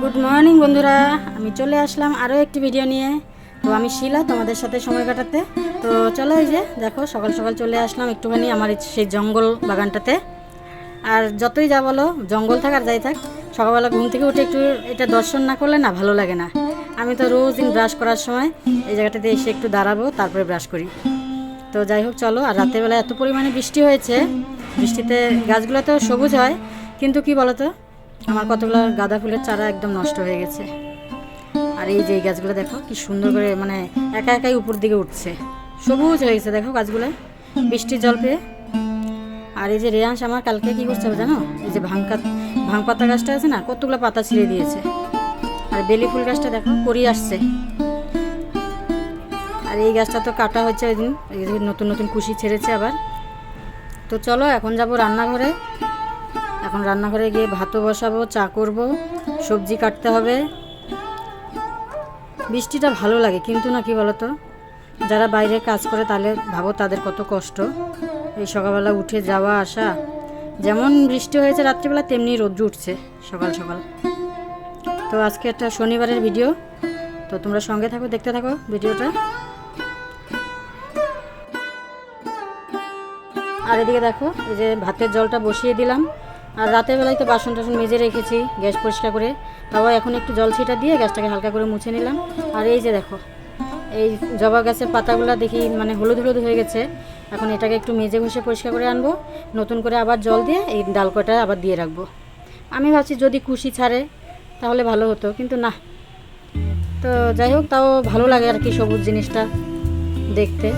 Good morning বন্ধুরা। আমি চলে আসলাম আরও একটি ভিডিও নিয়ে। তো আমি শিলা, তোমাদের সাথে সময় কাটাতে। তো চলো এই যে, দেখো, সকাল সকাল চলে আসলাম একটুখানি আমার সেই জঙ্গল বাগানটাতে। আর যতই যা বলো, জঙ্গল থাক আর যাই থাক, সকালবেলা ঘুম থেকে উঠে একটু এটা দর্শন না করলে না ভালো লাগে না। আমি তো রোজ দিন ব্রাশ করার সময় এই জায়গাটাতে এসে একটু দাঁড়াবো, তারপরে ব্রাশ করি। তো যাই হোক, চলো, আর রাতের বেলা এত পরিমাণে বৃষ্টি হয়েছে, বৃষ্টিতে গাছগুলো তো সবুজ হয়, কিন্তু কি বলো তো আমার কতগুলো গাঁদা ফুলের চারা একদম নষ্ট হয়ে গেছে। আর এই যে এই গাছগুলো দেখো, কি সুন্দর করে মানে একা একাই উপর দিকে উঠছে। সবুজ হয়ে গেছে, দেখো গাছগুলো, বৃষ্টির জল পেয়ে। আর এই যে রেয়াংশ আমার কালকে কি করছে জানো? এই যে ভাঙকা ভাঙ পাতা গাছটা আছে না, কতগুলো পাতা ছিঁড়ে দিয়েছে। আর বেলি ফুল গাছটা দেখো, করি আসছে। আর এই গাছটা তো কাটা হচ্ছে ওই দিন নতুন নতুন কুশি ছেড়েছে আবার। তো চলো, এখন যাব রান্নাঘরে। এখন রান্নাঘরে গিয়ে ভাতও বসাবো, চা করব, সবজি কাটতে হবে। বৃষ্টিটা ভালো লাগে, কিন্তু না কি বলতো? যারা বাইরে কাজ করে তাহলে ভাবো তাদের কত কষ্ট। এই সকালবেলা উঠে যাওয়া, আসা, যেমন বৃষ্টি হয়েছে রাত্রিবেলা, তেমনি রোদ্র উঠছে সকাল সকাল। তো আজকে একটা শনিবারের ভিডিও, তো তোমরা সঙ্গে থাকো, দেখতে থাকো ভিডিওটা। আর এদিকে দেখো, এই যে ভাতের জলটা বসিয়ে দিলাম। আর রাতের বেলায় তো বাসন টাসন মেজে রেখেছি, গ্যাস পরিষ্কার করে। তাও এখন একটু জল ছিটা দিয়ে গ্যাসটাকে হালকা করে মুছে নিলাম। আর এই যে দেখো, এই জবা গাছের পাতাগুলো দেখি মানে হলুদ হলুদ হয়ে গেছে। এখন এটাকে একটু মেজে ঘষে পরিষ্কার করে আনব। নতুন করে আবার জল দিয়ে এই ডাল কটা আবার দিয়ে রাখব। আমি ভাবছি যদি কুশি ছাড়ে, তাহলে ভালো হতো, কিন্তু না। তো যাই হোক, তাও ভালো লাগে আর কি সবুজ জিনিসটা দেখতে।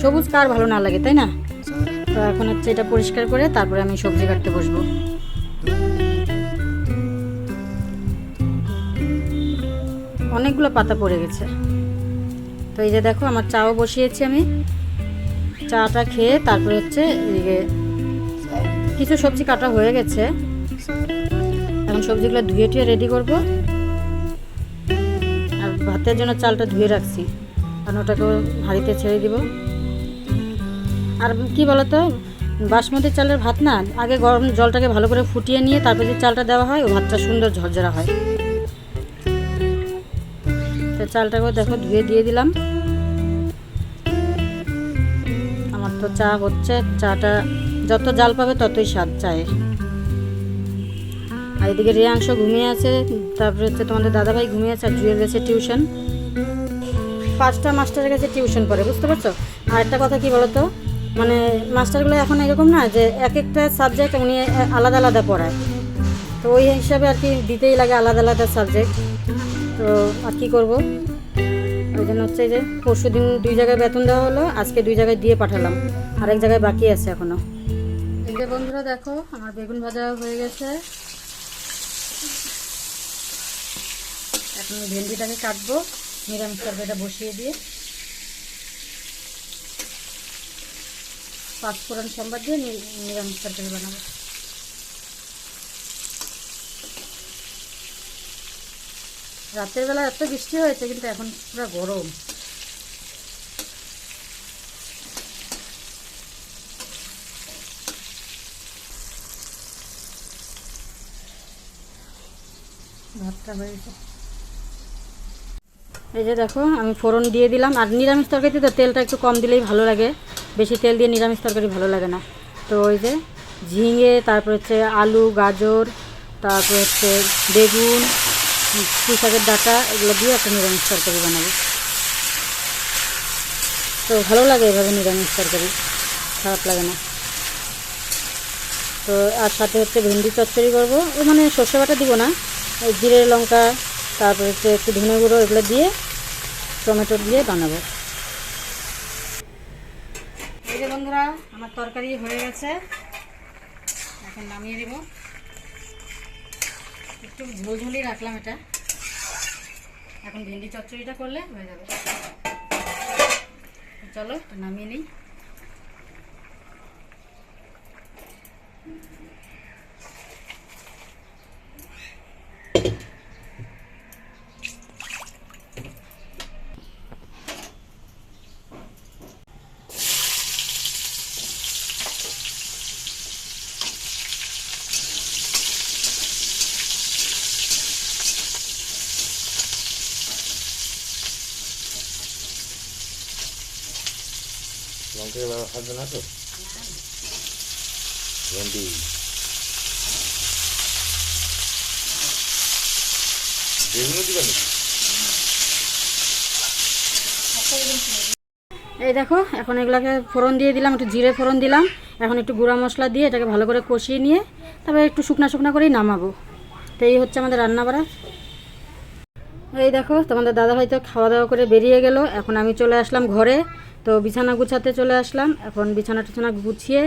সবুজ কার ভালো না লাগে, তাই না? তো এখন হচ্ছে এটা পরিষ্কার করে তারপরে আমি সবজি কাটতে বসবো। অনেকগুলো পাতা পড়ে গেছে। তো এই যে দেখো, আমার চাও বসিয়েছি আমি। চাটা খেয়ে তারপরে হচ্ছে এদিকে কিছু সবজি কাটা হয়ে গেছে। এখন সবজিগুলো ধুয়ে টুয়ে রেডি করব। আর ভাতের জন্য চালটা ধুয়ে রাখছি। কারণ ওটাকে হাঁড়িতে ছেড়ে দিব। আর কি বলতো, বাসমতি চালের ভাত না, আগে গরম জলটাকে ভালো করে ফুটিয়ে নিয়ে তারপরে যে চালটা দেওয়া হয়, ও ভাতটা সুন্দর ঝরঝরা হয়। তো চালটাকে দেখো ধুয়ে দিয়ে দিলাম। আমার তো চা হচ্ছে, চাটা যত জাল পাবে ততই স্বাদ চায় আর এদিকে রিয়াংশ ঘুমিয়ে আছে, তারপরে হচ্ছে তোমাদের দাদাভাই ঘুমিয়ে আছে আর জুয়েল গেছে টিউশন। পাঁচটা মাস্টারের কাছে টিউশন পড়ে, বুঝতে পারছ? আর একটা কথা কি বলতো মানে মাস্টারগুলো এখন এরকম না যে এক একটা সাবজেক্ট উনি আলাদা আলাদা পড়ায়। তো ওই হিসাবে আর কি দিতেই লাগে আলাদা আলাদা সাবজেক্ট তো আর কি করব? ওই জন্য হচ্ছে যে পরশু দিন দুই জায়গায় বেতন দেওয়া হলো, আজকে দুই জায়গায় দিয়ে পাঠালাম। আরেক জায়গায় বাকি আছে এখনও এই যে বন্ধুরা দেখো, আমার বেগুন ভাজা হয়ে গেছে। এখন ভেন্ডিটাকে কাটবো, নিরামিষ তরকারিটা বসিয়ে দিয়ে। পাঁচফোড়ন সম্বাদ দিয়ে নিরামিষ তরকারি বানাবো। রাতের বেলা এত বৃষ্টি হয়েছে, কিন্তু এখন পুরো গরম। এই যে দেখো, আমি ফোড়ন দিয়ে দিলাম। আর নিরামিষ তরকারিতে তো তেলটা একটু কম দিলেই ভালো লাগে। বেশি তেল দিয়ে নিরামিষ তরকারি ভালো লাগে না। তো ওই যে ঝিঙে, তারপর হচ্ছে আলু, গাজর, তারপর হচ্ছে বেগুন পুঁই শাকের ডাটা, এগুলো দিয়ে একটা নিরামিষ তরকারি বানাবো। তো ভালো লাগে এভাবে নিরামিষ তরকারি, খারাপ লাগে না। তো আর সাথে হচ্ছে ভেন্ডি চচ্চড়ি করব, ও মানে সর্ষে বাটা দিব না জিরে, লঙ্কা, তারপর হচ্ছে একটু ধনে গুঁড়ো, এগুলো দিয়ে টমেটো দিয়ে বানাবো এই যে বন্ধুরা, আমার তরকারি হয়ে গেছে। এখন নামিয়ে দেব একটু ঝোলঝুলি রাখলাম এটা। এখন ভেন্ডি চচ্চড়িটা করলে হয়ে যাবে। চলো নামিয়ে নিই। এই দেখো, এখন এগুলাকে ফোড়ন দিয়ে দিলাম, একটু জিরে ফোড়ন দিলাম। এখন একটু গুঁড়া মশলা দিয়ে এটাকে ভালো করে কষিয়ে নিয়ে, তারপরে একটু শুকনা শুকনা করেই নামাবো। তো এই হচ্ছে আমাদের রান্না বাড়া এই দেখো, তোমাদের দাদা হয়তো খাওয়া দাওয়া করে বেরিয়ে গেল। এখন আমি চলে আসলাম ঘরে। তো বিছানা গুছাতে চলে আসলাম। এখন বিছানা টিছানা গুছিয়ে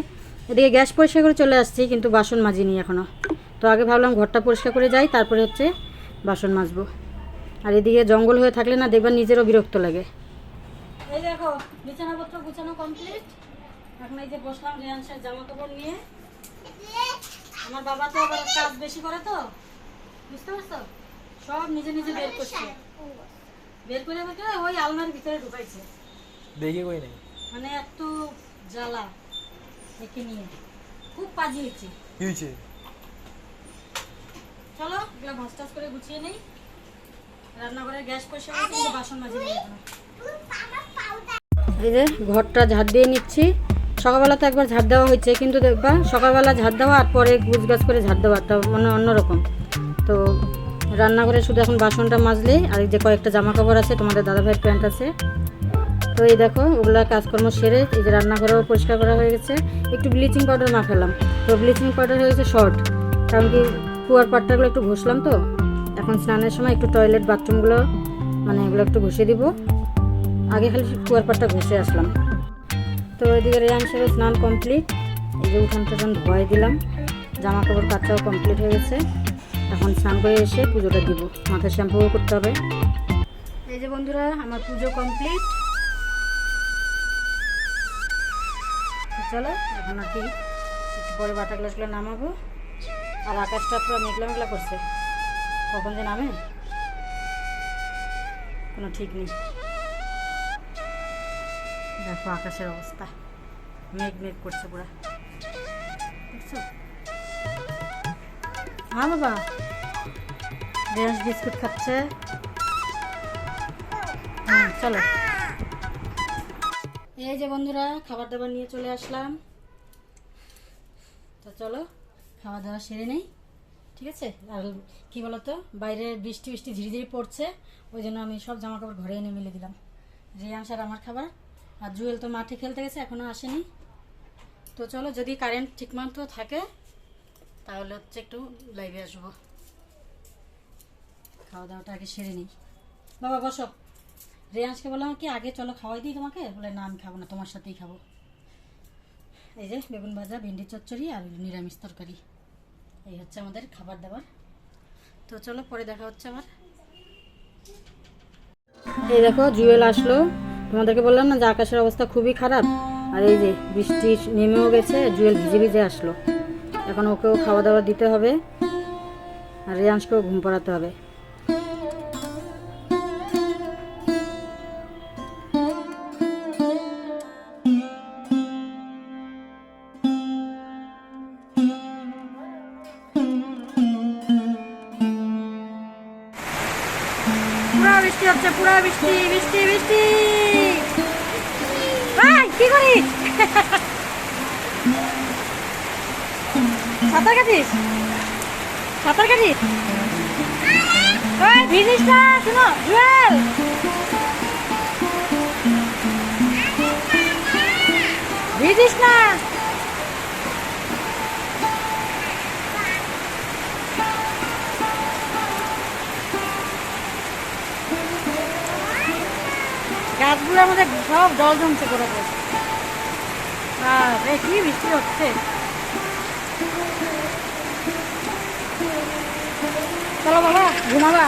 এদিকে গ্যাস পরিষ্কার করে চলে আসছি, কিন্তু বাসন মাজিনি এখনও তো আগে ভাবলাম ঘরটা পরিষ্কার করে যাই, তারপরে হচ্ছে বাসন মাজবো। আর এদিকে জঙ্গল হয়ে থাকলে না দেখবার নিজেরও বিরক্ত লাগে। এই দেখো, বিছানাপত্র গুছানো কমপ্লিট এখন এই যে বসলাম জামা কাপড় নিয়ে। আমার বাবা তো আবার কাজ বেশি করে তো, বুঝতে পারছ? সব নিজে নিজে বের করছে। বের করে বের ওই আলমারির ভিতরে ঢুকাইছে। দেখি কই নাই? মানে এত জ্বালা একে নিয়ে। খুব পাজি হচ্ছে। কি হয়েছে চলো এগুলো ভাস টাস করে গুছিয়ে নেই। রান্নাঘরের গ্যাস করে বাসন মাজি এই যে ঘরটা ঝাড় দিয়ে নিচ্ছি। সকালবেলা তো একবার ঝাড় দেওয়া হয়েছে কিন্তু দেখবা সকালবেলা ঝাড় দেওয়া আর পরে গুছ গাছ করে ঝাড় দেওয়াটা মানে অন্যরকম। তো রান্নাঘরে শুধু এখন বাসনটা মাজলেই আর এই যে কয়েকটা জামা কাপড় আছে, তোমাদের দাদাভাইয়ের প্যান্ট আছে। তো এই দেখো, ওগুলা কাজকর্ম সেরে এই যে রান্নাঘরেও পরিষ্কার করা হয়ে গেছে। একটু ব্লিচিং পাউডার মাখালাম। তো ব্লিচিং পাউডার হয়ে গেছে শর্ট। কারণ কি, কুয়ার পাট্টাগুলো একটু ঘষলাম তো। এখন স্নানের সময় একটু টয়লেট, বাথরুমগুলো মানে এগুলো একটু ঘষে দিব। আগে খালি কুয়ার পাটটা ঘষে আসলাম। তো এদিকে ওইদিকে রেয়াংশেরও স্নান কমপ্লিট। এই যে উঠান ধোয়াই দিলাম। জামা কাপড় কাচাও কমপ্লিট হয়ে গেছে। এখন স্নান করে এসে পুজোটা দিব। মাথা শ্যাম্পুও করতে হবে। এই যে বন্ধুরা, আমার পুজো কমপ্লিট। চলো, এখন আর কি পরে বাটা গ্লাসগুলো নামাবো। আর আকাশটা পুরো মেঘলা মেঘলা করছে। কখন যে নামে, কোনো ঠিক নেই। দেখো আকাশের অবস্থা। মেঘ মেঘ করছে পুরা। হ্যাঁ বাবা। রেঞ্জ বিস্কুট খাচ্ছে। হুম, চলো। এই যে বন্ধুরা খাবার দাবার নিয়ে চলে আসলাম। তো চলো খাওয়া দাওয়া সেরে নেই। ঠিক আছে? আর কি বলতো, বাইরে বৃষ্টি বৃষ্টি ধীরে ধীরে পড়ছে, ওই জন্য আমি সব জামা কাপড় ঘরে এনে মিলে দিলাম। রিয়াংশ আর আমার খাবার, আর জুয়েল তো মাঠে খেলতে গেছে এখনও আসেনি। তো চলো, যদি কারেন্ট ঠিকমতো থাকে, তাহলে হচ্ছে একটু লাইভে আসব। খাওয়া দাওয়াটা আগে সেরে নিই। বাবা, বসো। রেয়াংশকে বললাম, কি আগে চলো খাওয়াই দিই তোমাকে? বলে, না, আমি খাব না, তোমার সাথেই খাব। এই যে, বেগুন ভাজা, ভেন্ডি চচ্চড়ি আর নিরামিষ তরকারি। এই হচ্ছে আমাদের খাবার দাবার। তো চলো, পরে দেখা হচ্ছে আবার। এই দেখো, জুয়েল আসলো। তোমাদেরকে বললাম না, যে আকাশের অবস্থা খুবই খারাপ। আর এই যে, বৃষ্টি নেমেও গেছে, জুয়েল ভিজে ভিজে আসলো। এখন ওকেও খাওয়া দাওয়া দিতে হবে। আর রিয়াংশকেও ঘুম পাড়াতে হবে। পুরা বৃষ্টি হচ্ছে, পুরা বৃষ্টি বৃষ্টি বৃষ্টি। ভাই কি করিস? সাঁতার কাটিস? সাঁতার কাটিস? ভিজিস না, শুনো, জুয়েল। ভিজিস না। গাছগুলোর মধ্যে সব জল জমছে করে পড়ছে কি বৃষ্টি হচ্ছে? চলো বাবা ঘুমাবা।